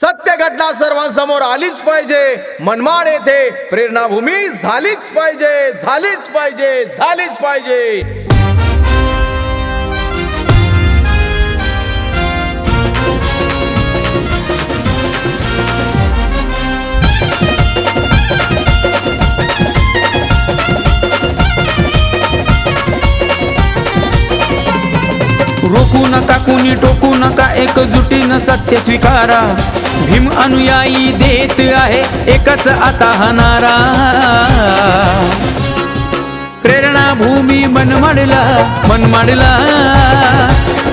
सत्य घटना सर्वांसमोर आलीच पाहिजे. मनमाड येथे प्रेरणाभूमी झालीच पाहिजे झालीच पाहिजे झालीच पाहिजे. रोखू नका कुणी टोकू नका एकजुटीनं सत्य स्वीकारा. भीम अनुयायी देत आहे एकच आता हनारा प्रेरणा भूमी मनमाडला मनमाडला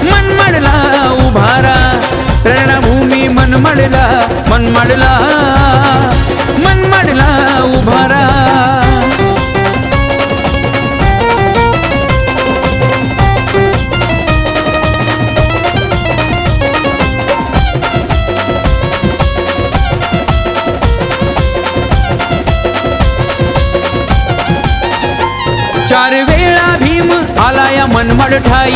मनमाडला उभारा. प्रेरणा भूमी मनमाडला मनमाडला मनमाडला चार वेळा भीम आला या मनमड ठाई.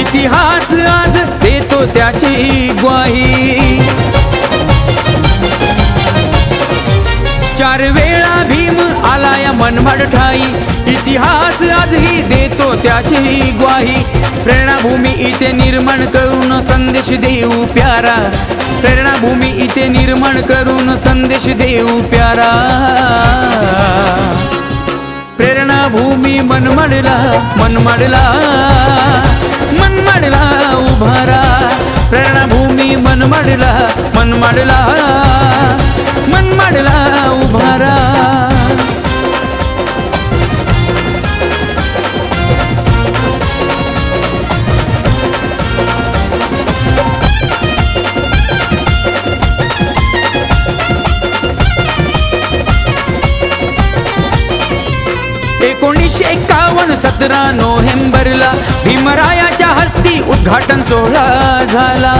इतिहास आज देतो त्याची ग्वाही. चार वेळा भीम आला या मनमड ठाई. इतिहास आजही देतो त्याची ग्वाही. प्रेरणाभूमी इथे निर्माण करून संदेश देऊ प्यारा. प्रेरणाभूमी इथे निर्माण करून संदेश देऊ प्यारा. प्रेरणा भूमी मनमाडला मनमाडला मनमाडला उभारा. प्रेरणा भूमी मनमाडला मनमाडला मनमाडला उभारा. सतरा नोव्हेंबरला भीमरायाच्या हस्ती उद्घाटन सोहळा झाला.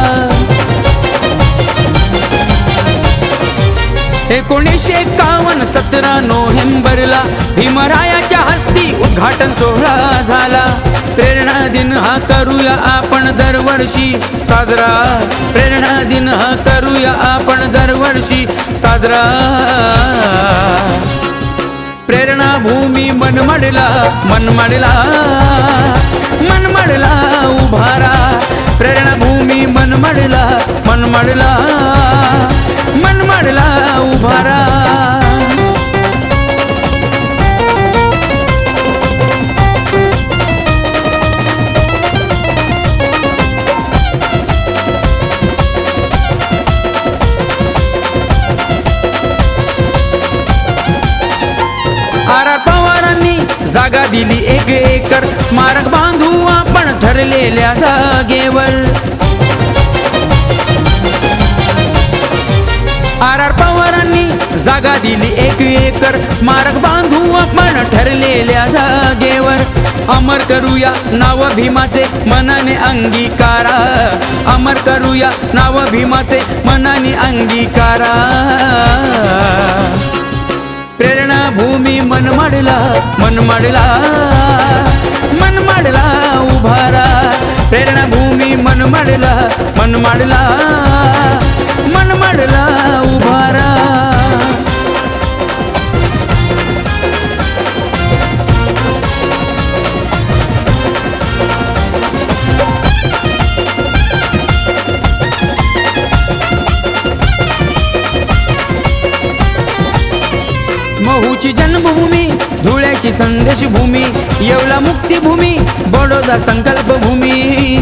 एकोणीसशे एकावन्न सतरा नोव्हेंबरला भीमरायाच्या हस्ती उद्घाटन सोहळा झाला. प्रेरणा दिन हा करूया आपण दरवर्षी साजरा. प्रेरणा दिन हा करूया आपण दरवर्षी साजरा. प्रेरणा भूमी मनमडला मनमडला मनमडला उभारा. प्रेरणा भूमी मनमडला मनमडला मनमडला उभारा. जागा दिली एक एकर. स्मारक बांधू आपण ठरलेल्या जागेवर. आर आर पवारांनी जागा दिली एक एकर. स्मारक बांधू आपण ठरलेल्या जागेवर. अमर करूया नाव भीमाचे मनाने अंगीकारा. अमर करूया नाव भीमाचे मनाने अंगीकारा. प्रेरणा भूमी मनमाडला मनमाडला मनमाडला उभारा. प्रेरणा भूमी मनमाडला मनमाडला मनमाडला उभारा. महूची जन्मभूमी धुळ्याची संदेश भूमी येवला मुक्तीभूमी बडोदा संकल्प भूमी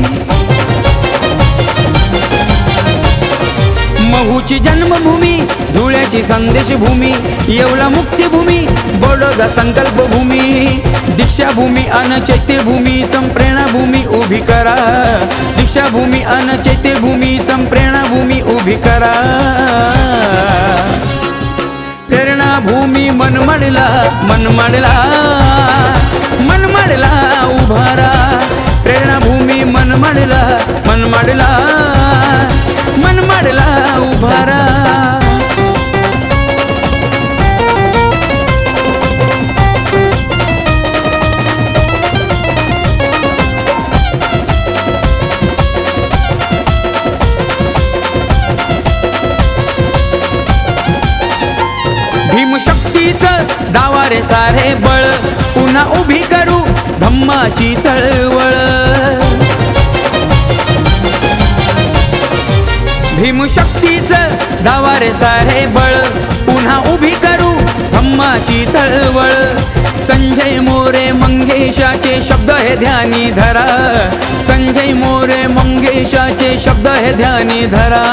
महूची जन्मभूमी धुळ्याची संदेश भूमी येवला मुक्तीभूमी बडोदा संकल्प भूमी दीक्षाभूमी अन चैत्यभूमी संप्रेरणा भूमी उभी करा. दीक्षाभूमी अन चैत्यभूमी संप्रेरणा भूमी उभी करा. भूमी मनमडला मनमडला मनमडला उभारा. प्रेरणा भूमी मनमडला मनमडला. भीमशक्तीच दावारे सारे बळ. पुन्हा उभी करू धम्माची चळवळ. भीमशक्तीच दावारे सारे बळ. पुन्हा उभी करू धम्माची चळवळ. संजय मोरे मंगेशाचे शब्द हे ध्यानी धरा. संजय मोरे मंगेशाचे शब्द हे ध्यानी धरा.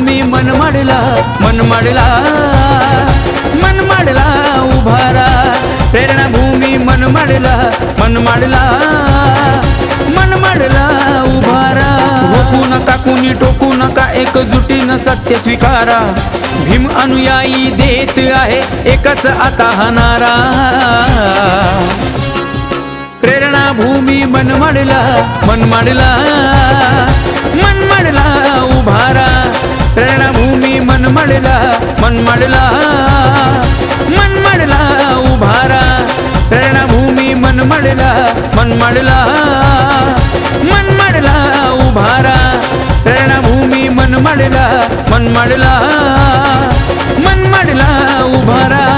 मी मन माडला मन माडला मन माडला उभारा. प्रेरणा भूमी मन माडला मन माडला मन माडला उभारा. रोखू नका कुणी टोकू नका एकजुटीनं सत्य स्वीकारा. भीम अनुयायी देत आहे एकच आता हनारा प्रेरणा भूमी मन माडला मन माडला मन माडला उभारा. मनमाडला मनमाडला मनमाडला उभारा. प्रेरणाभूमी मनमाडला मनमाडला मनमाडला उभारा. प्रेरणाभूमी मनमाडला मनमाडला मनमाडला उभारा.